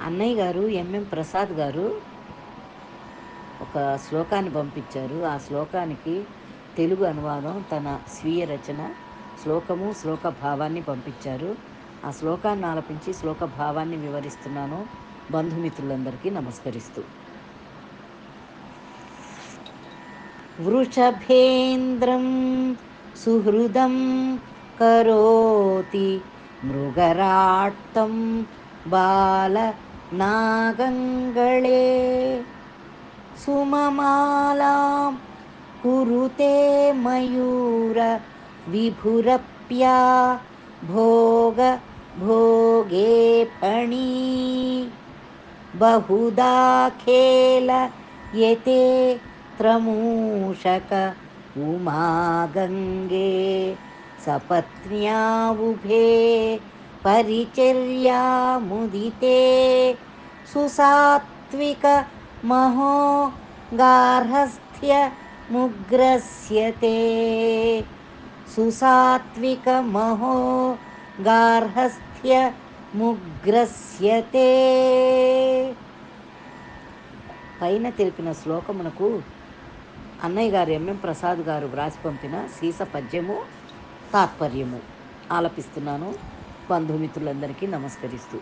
అన్నయ్య గారు ఎంఎం ప్రసాద్ గారు ఒక శ్లోకాన్ని పంపించారు. ఆ శ్లోకానికి తెలుగు అనువాదం తన స్వీయ రచన శ్లోకము శ్లోక భావాన్ని పంపించారు. ఆ శ్లోకాన్ని ఆలపించి శ్లోక భావాన్ని వివరిస్తున్నాను. బంధుమిత్రులందరికీ నమస్కరిస్తూ. వృషభేంద్రం సుహృదం కరోతి మృగరాట్టం बालनागङ्गळे सुममालां कुरुते मयूर विभुरप्या भोग भोगे पणी। बहुधा खेल यते त्रमूषक उमा गङ्गे सपत्न्यामुभे परिचर्यामुदिते सुसात्विक महो गार्हस्थ्य मुग्रस्यते सुसात्विक महो गार्हस्थ्य ముగ్రస్యతే పైన తెలిపిన శ్లోకమునకు అన్నయ్య గారు ఎంఎం ప్రసాద్ గారు వ్రాసి పంపిన సీస పద్యము తాత్పర్యము ఆలపిస్తున్నాను బంధుమిత్రులందరికీ నమస్కరిస్తూ.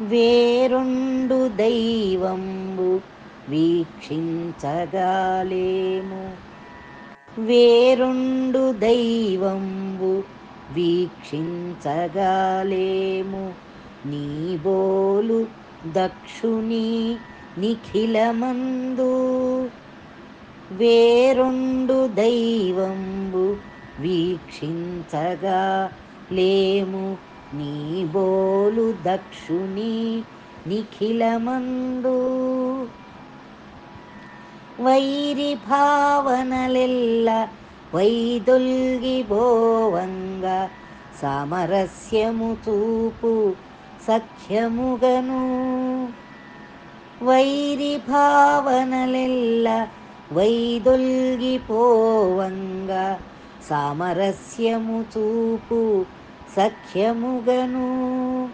వేరుండు దైవంబు వీక్షించగాలేము. వేరుండు దైవంబు వీక్షించగాలేము. నీ బోలు దక్షుని నిఖిలమందు వేరుండు దైవంబు వీక్షించగా లేము నీ బోలు దక్షుని నిఖిలమందు. వైరి భావనలెల్ల వైదొల్గిబోవంగ సామరస్యము చూపు సఖ్యముగను. వైరి భావనలెల్ల వైదొల్గిపోవంగ సామరస్యము చూపు సఖ్యముగను.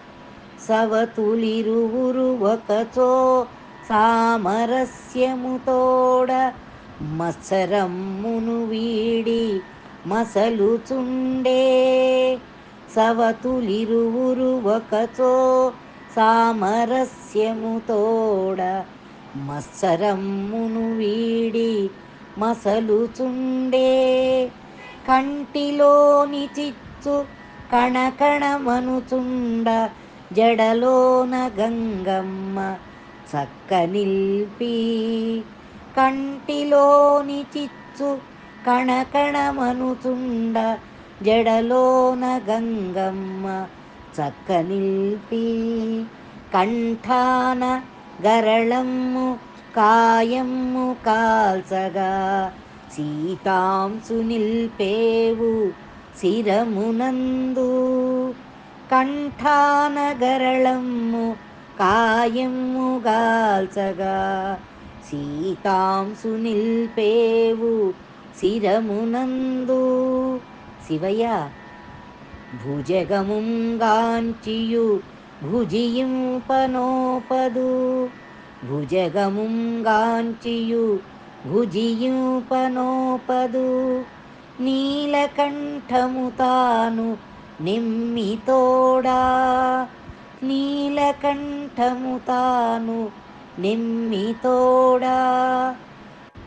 సవతులిరువురు ఒకచో సామరస్యముతోడ మత్సరమ్మును వీడి మసలుచుండే. సవతులిరువురు ఒకచో సామరస్యముతోడ మత్సరమ్మును వీడి మసలుచుండే. కంటిలోని చిచ్చు కణకణమనుచుండ జడలోన గంగమ్మ చక్క నిల్పి కంటిలోని చిచ్చు కణకణమనుచుండ జడలోన గంగమ్మ చక్క నిల్పి కంఠాన గరళమ్ము కాయమ్ము కాల్సగా సీతాంసు నిల్పేవు శిరమునందు. కంఠాన గరళమ్ము కాయమ్ము గాల్చగా. సీతాంసు నిల్పేవు శిరమునందు. శివయ భుజగముంగాంచియు భుజియింపనోపదు భుజగముంగాంచియు భుజియింపనోపదు నీలకంఠము తాను నిమ్మితోడా నీలకంఠము తాను నిమ్మితోడా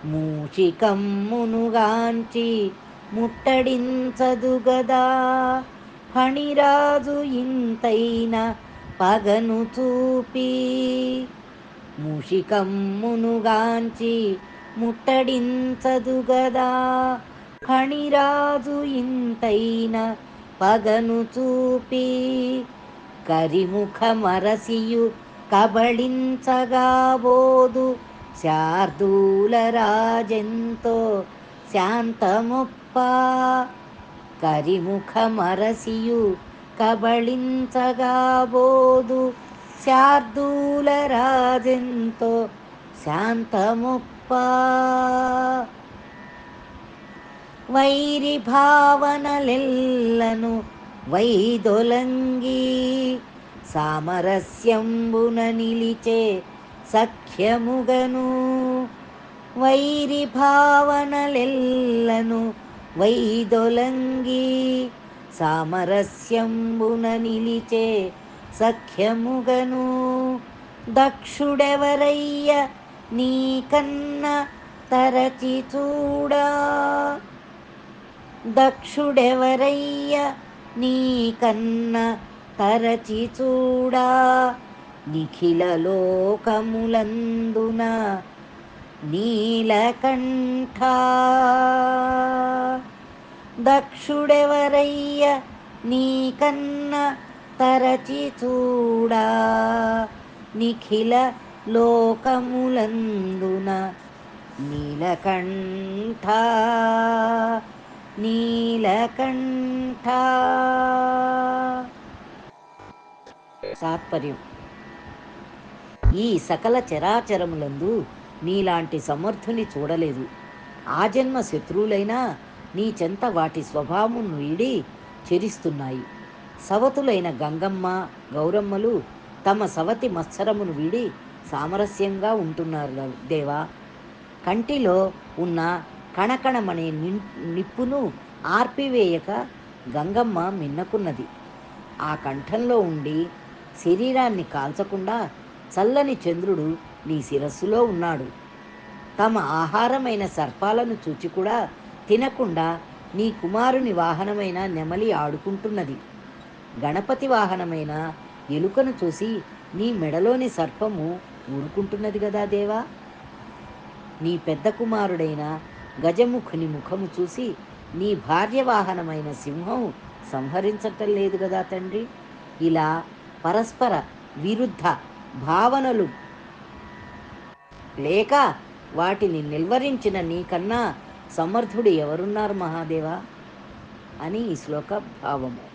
మూషికమ్మునుగాంచి ముట్టడించదు గదా ఫణిరాజు ఇంతైన పగను చూపి ముషికమ్మునుగాంచి ముట్టడించదు గదా. కణిరాజు ఇంతైన పగను చూపి కరిముఖమరసియు కబళించగాబోదు కబళించగా శార్దూల రాజెంతో శాంతముప్ప. కరిముఖమరసియు కబళించగాబోదు కబళించగా బోదు శార్దూల రాజంతో శాంతముప్ప. వైరి భావనలెల్లను వైదొలంగి సామరస్యంబున నిలిచే సఖ్యముగను వైరి భావనలెల్లను వైదొలంగి సామరస్యంబున నిలిచే సఖ్యముగను దక్షుడెవరయ్య నీకన్న తరచి చూడా దక్షుడెవరయ్య నీకన్న తరచి చూడా నిఖిల లోకములందున నీలకంఠ దక్షుడెవరయ్య నీకన్న తరచి చూడా నిఖిల లోకములందున నీలకంఠ నీలకంఠ తాత్పర్యం ఈ సకల చరాచరములందు నీలాంటి సమర్థుని చూడలేదు ఆ జన్మ శత్రువులైనా నీ చెంత వాటి స్వభావమును వీడి చెరిస్తున్నాయి. సవతులైన గంగమ్మ గౌరమ్మలు తమ సవతి మత్సరమును వీడి సామరస్యంగా ఉంటున్నారు దేవా కంటిలో ఉన్న కణకణమనే నిప్పును ఆర్పివేయక గంగమ్మ మిన్నకున్నది. ఆ కంఠంలో ఉండి శరీరాన్ని కాల్చకుండా చల్లని చంద్రుడు నీ శిరస్సులో ఉన్నాడు. తమ ఆహారమైన సర్పాలను చూచి కూడా తినకుండా నీ కుమారుని వాహనమైన నెమలి ఆడుకుంటున్నది. గణపతి వాహనమైన ఎలుకను చూసి నీ మెడలోని సర్పము ఊరుకుంటున్నది కదా దేవా? నీ పెద్ద కుమారుడైన గజముఖుని ముఖము చూసి నీ భార్య వాహనమైన సింహం సంహరించటం లేదు కదా తండ్రి? ఇలా పరస్పర విరుద్ధ భావనలు లేక వాటిని నిల్వరించిన నీకన్నా సమర్థుడు ఎవరున్నారు మహాదేవా? అని ఈ శ్లోక భావము.